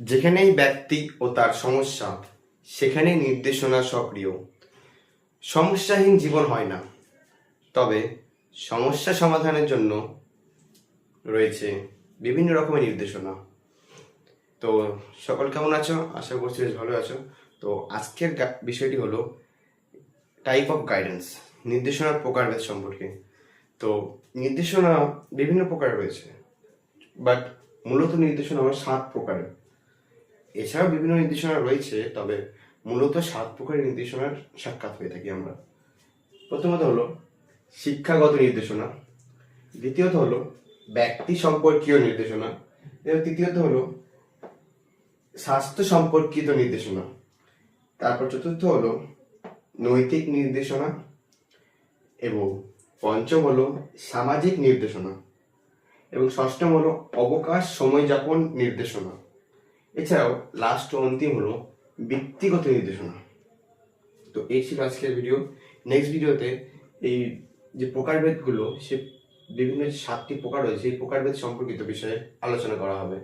যেখানেই ব্যক্তি ও তার সমস্যা, সেখানেই নির্দেশনা সক্রিয়। সমস্যাহীন জীবন হয় না, তবে সমস্যা সমাধানের জন্য রয়েছে বিভিন্ন রকমের নির্দেশনা। তো সকল কেমন আছো? আশা করছি বেশ ভালো আছো। তো আজকের বিষয়টি হলো টাইপ অফ গাইডেন্স নির্দেশনার প্রকারভেদ সম্পর্কে। তো নির্দেশনা বিভিন্ন প্রকার রয়েছে বাট মূলত নির্দেশনা হলো সাত প্রকারের। এছাড়াও বিভিন্ন নির্দেশনা রয়েছে, তবে মূলত সাত প্রকারের নির্দেশনার সাক্ষাৎ হয়ে থাকি আমরা। প্রথমত হলো শিক্ষাগত নির্দেশনা, দ্বিতীয়ত হলো ব্যক্তি সম্পর্কীয় নির্দেশনা, এবং তৃতীয়ত হলো স্বাস্থ্য সম্পর্কিত নির্দেশনা। তারপর চতুর্থ হলো নৈতিক নির্দেশনা, এবং পঞ্চম হলো সামাজিক নির্দেশনা, এবং ষষ্ঠম হলো অবকাশ সময়যাপন নির্দেশনা। এছাড়াও লাস্ট অন্তিম হলো ব্যক্তিগত নির্দেশনা। তো এই ছিল আজকের ভিডিও নেক্সট ভিডিওতে এই যে প্রকারভেদগুলো সে বিভিন্ন সাতটি প্রকার রয়েছে এই প্রকারভেদ সম্পর্কিত বিষয়ে আলোচনা করা হবে।